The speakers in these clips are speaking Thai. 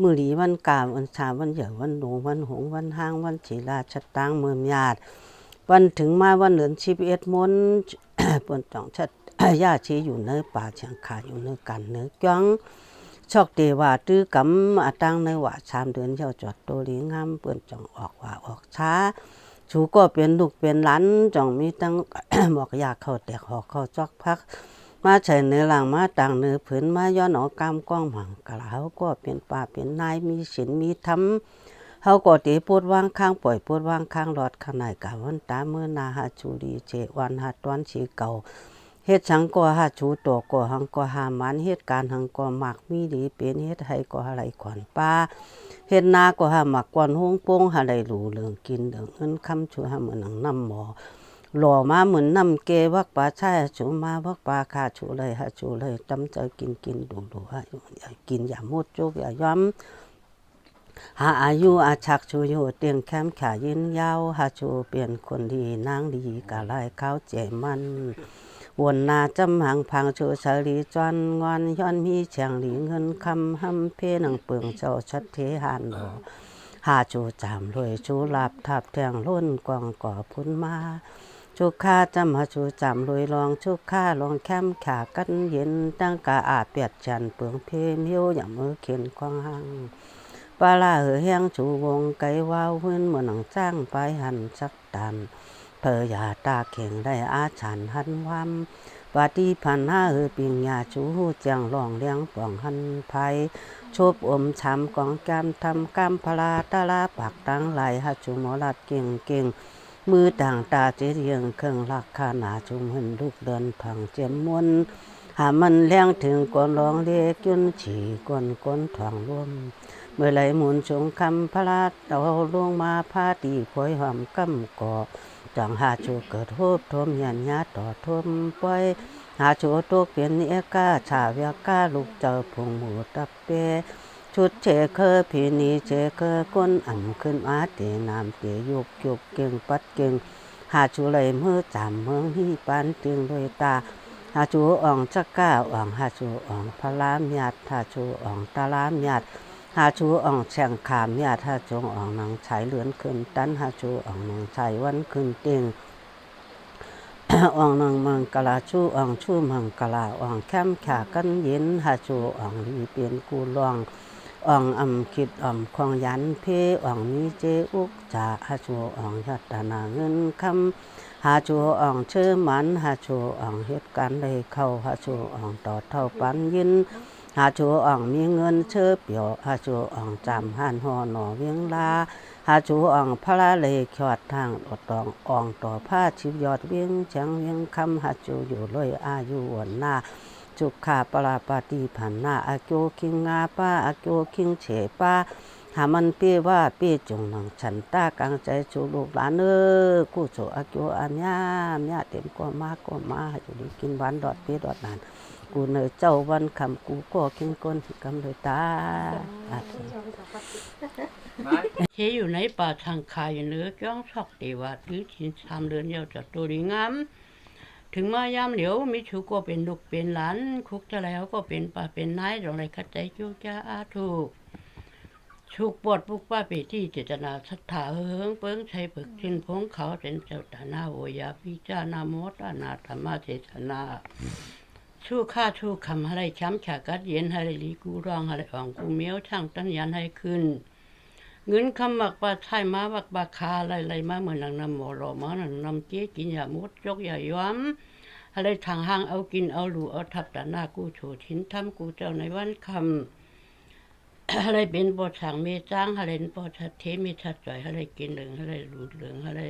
มือหลีวันกาวันชาวันเหยอวันหลวงวันหงวันห้างวันฉีราชตังเมืองญาติวันถึงมาวันเหลือนชีพเอ็ดมนปนจ่องชัดย่าชีอยู่เนื้อป่าเชียงขาอยู่เนื้อกันเนื้อจ้องชอกเดว่าตื้อกำอาตังในว่าสามเดือนเย้าจอดโตลีงามเปื่อนจ่องออกว่าออกช้าชูก็เป็นลูกเป็นหลานจ่องมีตั้งหมอกอยากเข้าแตกหอกเข้าจอกพัก มาใช้เนื้อหลังมาต่างเนื้อผืนมาย้อนออกามกว้างหวังกะลาเขาก็เป็นป่าเป็นนายมีศีลมีธรรมเขาก็ตีพูดว่างข้างปล่อยพูดว่างข้างหลอดข้างในกะวันตาเมื่อนาหาจูดีเจวันหาตอนชีเก่าเฮ็ดชังก็หาชูตัวก็หังก็หามันเหตุการหังก็หมักมีดีเป็นเฮ็ดให้ก็อะไรขวัญป้าเฮ็ดนาก็หาหมักกวนห้องโป้งหาได้หลูเหลืองกินเหลืองเงินคำช่วยหาเหมือนหนังน้ำหมอ หล่อมาเหมือนน้ำเกวักปลาชายชูมาวักปลาขาชูเลยฮะชูเลยจำใจกินกินดูดูฮะอย่ากินอย่ามุดจุกอย่าย้อมหาอายุอาชักชูอยู่เตียงแคมขายินยาวหาชูเปลี่ยนคนดีนางดีกะไลข้าเจมันวนนาจำหังพังชูชาลีจอนงอนย้อนมีเชียงหลีเงินคำหำเพนังเปลืองเจ้าชัดเทหานหลอหาจูจามรวยจูหลับทับแทงล้นกวางก่อพุนมา ชุกข้าจำหาจูจามรวยลองชุกข้าลองแคมขากันเย็นตั้งกาอาเปียดจันเปลืองเพมิวอย่างมือเขียนควางหังปลาลาเหอแห้งจูวงไกว้าวหื้นเหมือนหนังจ้างไปหันสักตันเพอยาตาเข่งได้อาฉันหันวามปาฏิพันห้าเออปิงยาจูเจียงรองเลี้ยงป่องหันไพชบอมช้ำกองแกมทำกำพลาตาลาปากตังไหลหาจุหมอลัดเก่งเก่ง มือต่างตาเจียงเครื่องลักขานาจุมหินลูกเดินผังเจียมมวนหามันแรงถึงกวนร้องเรียกยุนฉีกวนกวนถ่วงร่วม เมื่อไหลหมุนชงคำพระลาดเอาลวงมาพาตีพวยหอมกำกอจังหาจูเกิดโทบทมยันยาต่อทมป่อยหาชูตัวเปลี่ยนเอกาชาเวียกาลูกเจอพงหมูตับเป ชุดเจเคอพีนีเจเคอก้นอ่ำขึ้นมาเตนามเตยุกยุกเก่งปัดเก่งหาชูเลยมือจำเมืองที่ปานตึงเลยตาหาชูอ่องจักก้าอ่องหาชูอ่องพลามยาดหาชูอ่องตาลามยาดหาชูอ่องแฉ่งขามยาดหาจงอ่องนางฉายเหลือนขึ้นตันหาชูอ่องนางฉายวันขึ้นเตียงอ่องนางมังกลาชูอ่องชูมังกลาอ่องแคมขากันเย็นหาชูอ่องลีเปลี่ยนกูลอง อ่องอ่ำคิดอ่อมควงยันเพอ่องมีเจอุกจาหาชูอ่องยัตนาเงินคำหาชูอ่องเชื่อมันหาชูอ่องเหตุการณ์เลยเข้าหาชูอ่องต่อเท่าปันยินหาชูอ่องมีเงินเชื่อเปียวหาชูอ่องจำหันหอหนอเวียงลาหาจูอ่องพระเลขอดทางอดตองอ่องต่อผ้าชิบยอดเวียงเชียงเวียงคำหาจูอยู่เลยอายุวันหน้า จุกขาปลาปาตีผันหน้าอาโกคิงงาป้าอาโกคิงเฉป้าหามันเปี้ยว่าเปี้ยจงหนังฉันตากลางใจชูลูกหลานเออกูโจอาโกอันยามยาเต็มก็มากก็มาอยู่ดีกินหวานดอดเปี้ยดอดนานกูเนยเจ้าวันคำกูก็คิงก้นกำเลยตาอาทิเชอยู่ในป่าทางคายอยู่เนื้อจ้องชอกเตว่าถือชินสามเดือนเดียวจะตัวดีงาม ถึงมายามเหลียวมีชูก็เป็นลูกเป็นหลานคุกจะแล้วก็เป็นป่าเป็นนายตรงไรขัดใจจูจ้าอาถูกชูกปวดปุกป้าไปที่เจตนาศรัทธาเฮิงเปิงใช้ปึกชินพงเขาเป็นเจ้าตานาโอยาพิจานาโมตานาธรรมเทศนาชู้ข้าชู้คำอะไรช้ำฉากัดเย็นอะไรลีกูร้องอะไรอ่องกูเมียวช่างตั้นยันให้ขึ้น เงินคำบักปลาไทยมาบักบาคาอะไรอะไรมาเหมือนนางนำหมอหล่อมานังนำเจ๊กินย่ามุดยกย่าย้อมอะไรทางห้างเอากินเอาหลูเอาทับแต่หน้ากูโฉชินทำกูเจ้าในวันคำอะไรเป็นปอสั่งเมจ้างอะไรเป็นปอชัดเทมีชัดจ่อยอะไรกินเหลืองอะไรหลุดเหลืองอะไร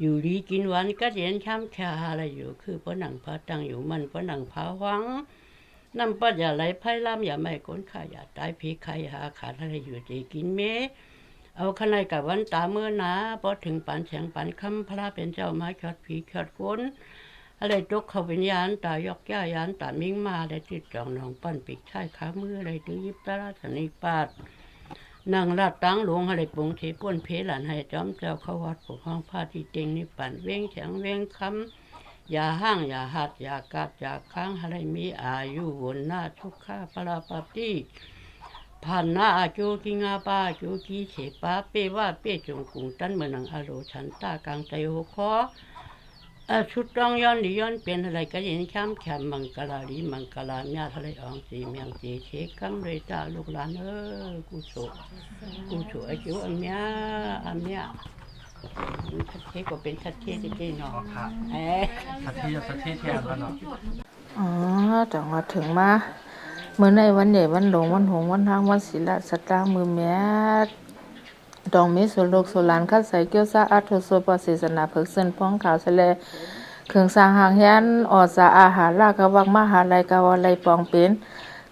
อยู่ดีกินหวานก็เย็นช้ำชาอะไรอยู่คือปะหนังพาตังอยู่มันปะหนังพาหวัง น้ำปัดอย่าไหลไพ่ล้ำอย่าไม่ก้นข้าอย่าตายผีใครหาขาดอะไรอยู่ดีกินเมเอาขนายกับวันตาเมื่อนาพอถึงปันแสงปันคำพระเป็นเจ้ามาชดผีชอดคนอะไรตกเขาเป็นยานตายกย่ายานตามิ่งมาได้ติดจองนองปั้นปีกชายขามืออะไรตือยิบตาลาสนิปาดนางราดตังหลวงอะไรปงเทป้วนเพหลานให้จอมเจ้าเขาวัดปกห้องผ้าที่เต็งนี่ปั่นเว้งแฉงเว้งคำ อย่าห้างอย่าหัดอย่ากาดอย่าค้างอะไรมีอายุวนหน้าทุกข้าปลาปาตีผ่านหน้าอาจูกิงาปาจูกีเฉปาเปว่าเปจงกุงตันเมือนังอโรชันตากลางใจโหคออาชุดต้องย้อนหลีย้อนเป็นอะไรก็ยินช้ำแขมมังกลาลีมังกลาญาทะเลอองสีเมียงสีเชกัมเลยจ้าลูกหลานเออกูโสกูโสอาจูอันเมียอันเมีย ชัดเทก็เป็นชัดเทจริงๆเนาะครับเอ๊ะสักทีสักทีแทนแล้วเนาะอ๋อจังหวัดถึงมาเมื่อในวันใหญ่วันหลงวันหงวันทางวันศิลาสตางมือแม่ดองมีสุโลกสุลานคัดใส่เกียวซาอัตโทโซปศิสนาเพิกเส้นพ้องขาวทะเลเครื่องสร้างหางแฮนออดสาอาหารลากะวักมหาลัยกาวาลัยปองเป็น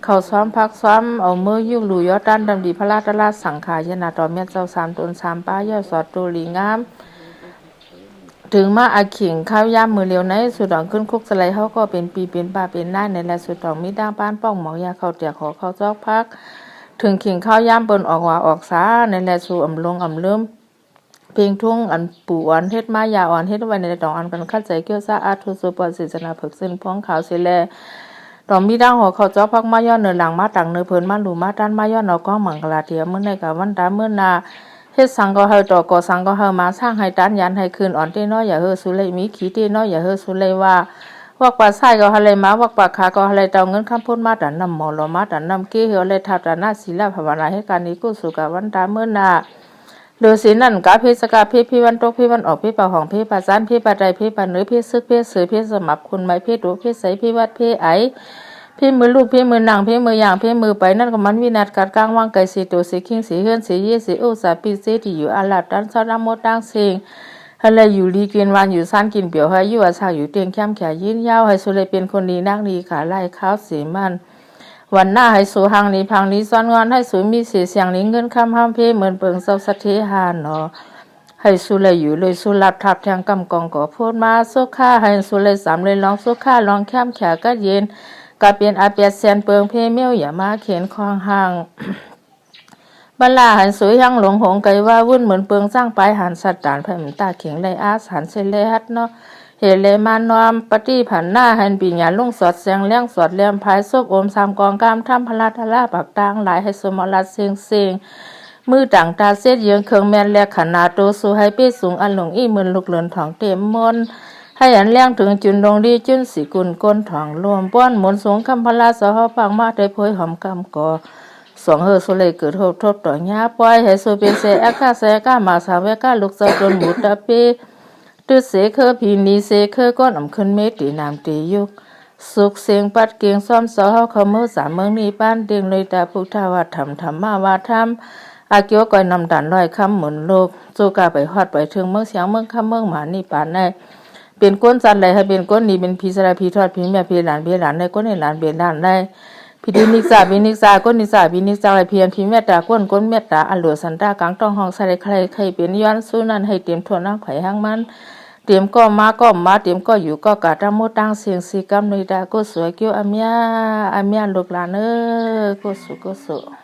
เขาซ้อมพักซ้อมเอามือยุ่งหลูยอดด้านดำดีพระราชราชสังขายนาตอเมียเจ้าสามตนสามป้าย่อสอดตูหลีงาม ถึงมาอาขิงข้าวย่ามมือเลียวในสุดดองขึ้นคุกสไลเขาก็เป็นปีเป็นป่าเป็นหน้าในและสุดดองมีด้างป้านป้องหมอกยาเขาเตียขอเขาจอกพัก ถึงขิงข้าวย่ามเปิ้นออกว่าออกสาในและสู่อ่ำลงอ่ำเริ่มเพลงทุ่งอันปู่อ่อนเฮ็ดมายาอ่อนเฮ็ดไว้ในดองอันกันคัดใจเกี่ยวซาอาทุสุปศิสนาเพิกซึ่นพ้องขาวเสแล ดอมีดังหัวเขาเจ้าพักมาย้อนเนินหลังมาตังเนื้อเพิ่นมาหลูมาด้านมาย้อนเอาก้องมังกลาเทียมื้อในกะวันตามื้อนาเฮ็ดสังก็เฮาตอกอสังก็เฮามาสร้างให้ด้านยันให้คืนอ่อนเต้น้อยอย่าเฮอสุเลยมีขี้เต้น้อยอย่าเฮอสุเลยว่าวักปลาไส้ก็หะเลยมาวักปลาขาก็หะเลยเตาเงินคำพูดมาดันนำหมอลอมาดันนำเกี้เฮอเลยทับดันหน้าศีลภาวนาให้การนี้กุสุกะวันตามื้อนา ฤาษีนั่นกะเพสกะเพพิวันตกพิวันออกพิปะของพิปะซานพิปะใดพิปะเนื้อพิซึกพิสือพิสมับคุณไม้พิดูพิใสพิวัดพิไอพี่มือลูกพี่มือนางพี่มืออย่างพี่มือไปนั่นก็มันวินาศกัดกลางว่างไก่สีตัวสีคิงสีเฮือนสีเยสีอุสาปีเซที่อยู่อาลับด้านซอดามดดังเซิงให้เลยอยู่ลีกินวันอยู่ซ่านกินเปียวให้อยู่อาชาอยู่เตียงแคมแขยินยาวให้สุเลยเป็นคนดีนักดีขาไล่ข้าวสีมัน วันหน้าให้สูหังนี้พังนี้ซ้อนงอนให้สูมีเสียเสียงนี้เงินคำห้ามเพ่เหมือนเปิงเศร้าสะเทหานเนาะให้สุเลยอยู่เลยสุลับทับแทงกำกองก่อพูดมาสุข้าให้สุเลยสามเลยลองสุข้าลองแคมแขก็เย็นก็เป็นอาเปียเซียนเปิงเพเมียวอย่ามาเขียนคลองห่างบลาหันสวยยังหลงหงไกว่าวุ่นเหมือนเปิงสร้างไปหันสัตว์ด่านไผ่เหมือนตาเขียงเลยอาสหันเซเลฮัดเนาะ เฮเลมานอมปฏิผันหน้าหันปีญาลุงสอดเสียงเลี้ยงสอดเลี้ยมพายซบโอมสามกองกามทำพลาทลาปักตางหลายให้สมรัดเสียงเสียงมือต่างตาเสียดเยืองเคืองแมนแลกขนาดโตสูให้เป้สูงอันหลงอี้มือนลูกเหลือนถองเต็มมนให้อันเลี้ยงถึงจุนดงดีจุนสีกุลก้นถองรวมป้อนหมุนสูงคำพลาสะฮอปังมาได้พยหอมกำก่อสองเฮอสุเลยเกิดโทษทบต่อญาปล่อยให้สุเป็นเสแอกาเสก้ามาสาวเวก้าลูกสะจนหมูตะเป ตืดเสเคอพีนีเสเคอก้อนอำขึ้นเมตีนามตียุกสุขเสียงปัดเกียงซ้อมสอเฮาเขาเมื่อสามเมืองนี้ป้านเดียงเลยตาพุทธาวาธรรมธรรมาวาธรรมอาเกียวก่อยนำดันลอยคำหมุนโลกจูกาไปฮอดไปถึงเมืองเสียงเมืองคำเมืองหมานี่ปานได้เป็นก้นจันไรให้เป็นก้นนี้เป็นพีสระพีทอดพีแม่พีหลานพีหลานได้ก้นในหลานเบียนหลานได้พิธีนิสาพินิสาก้นนิสาพินิสาไรเพียนพีเมตตาก้นก้นเมตตาอันหลวสันตากลางต้องห้องใส่ใครใครเป็นย้อนสู้นั้นให้เตรียมทวนนั่งไข่ห้างมัน เตรียมก็มาก็มาเตรียมก็อยู่ก็กะตามมดตั้งเสีย